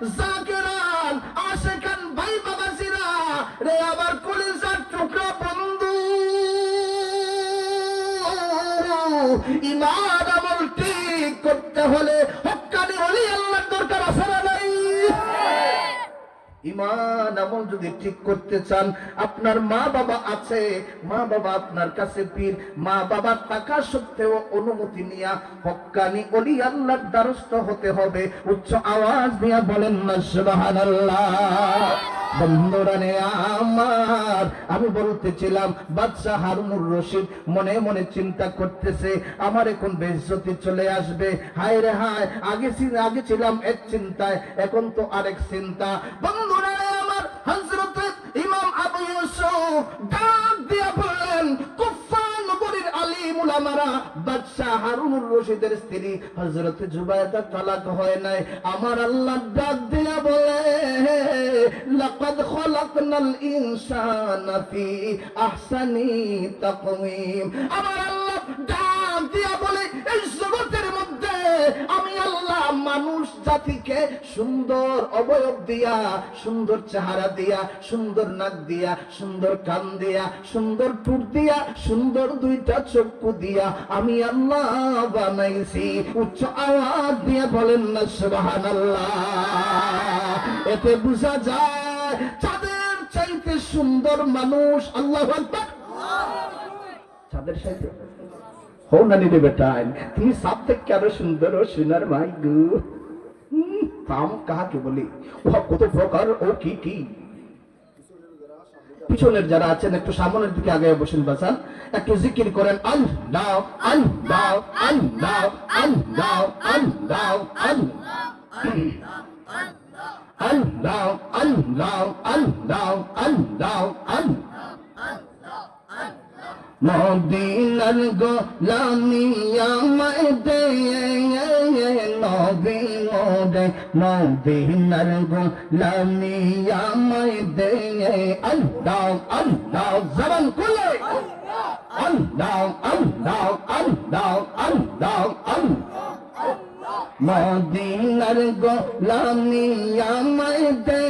জাকিরান আশেকান ভাই বাবাজিরা রে আবার কলিজার টুকরা বন্ধু। ইমান আমল ঠিক করতে হলি ইমান আমল যদি ঠিক করতে চান, আপনার মা বাবা আছে, মা বাবা আপনার কাছে পীর, মা বাবা টাকা সত্ত্বেও অনুমতি নিয়া অলি আল্লাহর দ্বারস্থ হতে হবে। উচ্চ আওয়াজ দিয়া বলেন না বন্ধুরানে আমার, আমি বলতেছিলাম, বাদশাহ হারুনুর রশিদ মনে মনে চিন্তা করতেছে, আমার এখন বেজ্জতি চলে আসবে। হায় রে হায়, আগে আগে ছিলাম এক চিন্তায়, এখন তো আরেক চিন্তা। বন্ধুরানে ডাক দিয়া বললেন কুফা নগরীর আলিম বাদশাহ হারুনুর রশিদের স্ত্রী হযরত জুবাইদা তালাক হয় নাই। আমার আল্লাহ ডাক দিয়া বলে, লাকাদ খলাকনাল ইনসানা ফি আমার আল্লাহ জাতিকে সুন্দর অবয়ব দিয়া, সুন্দর চেহারা দিয়া, সুন্দর নাক দিয়া, সুন্দর কান দিয়া, সুন্দর টুট দিয়া, সুন্দর দুইটা চক্ষু দিয়া আমি আল্লাহ বানাইছি। উচ্চ আওয়াজ দিয়ে বলেন না, সুবহানাল্লাহ। এতে বোঝা যায়, চাঁদের চাইতে সুন্দর মানুষ আল্লাহ চাঁদের চাইতে? হো না নিরে বেটা, তুমি সব থেকে আরও সুন্দর ও সোনার ভাই গো কাম কাহাকে বলে উহা কত প্রকার ও কি কি? পিছনের যারা আছেন, একটু সামনের দিকে আগে বসেন, বাসান। একটু জিকির করেন আল দাও আল দাও আল দাও আল দাও আল দাও আল আল দাও আল দাও আল দাও আল দাও আল মদিনার গোলামি আমায় দে নবী মোরে মদিনার গোলামি আমায় দে আল্লাহ আল্লাহ, জবান খুলে। আল্লাহ আল্লাহ আল্লাহ আল্লাহ আল্লাহ। মদিনার গোলামি আমায় দে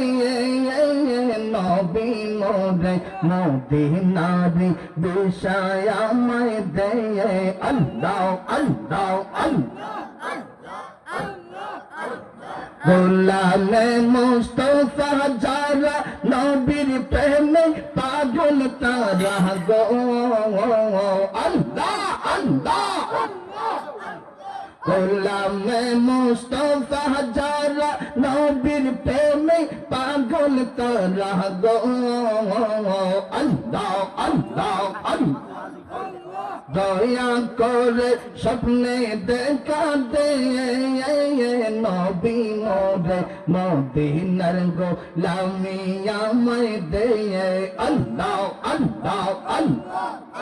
নবী মোরে মদিনার বিষয় আমায় দে আল্লাহ আল্লাহ আল্লাহ। গোলামে মুস্তফা যারা নবীর প্রেমে পাগল তারা গো। আল্লাহ আল্লাহ। গোলামে মুস্তফা যারা নবীর প্রেমে পাগল তারা গো। আল্লাহ আল্লাহ আল্লাহ। দয়া করে স্বপ্নে দেখা দে নবী মোরে মদিনার গোলামি মাই দে। আল্লাহ আল্লাহ আল্লাহ।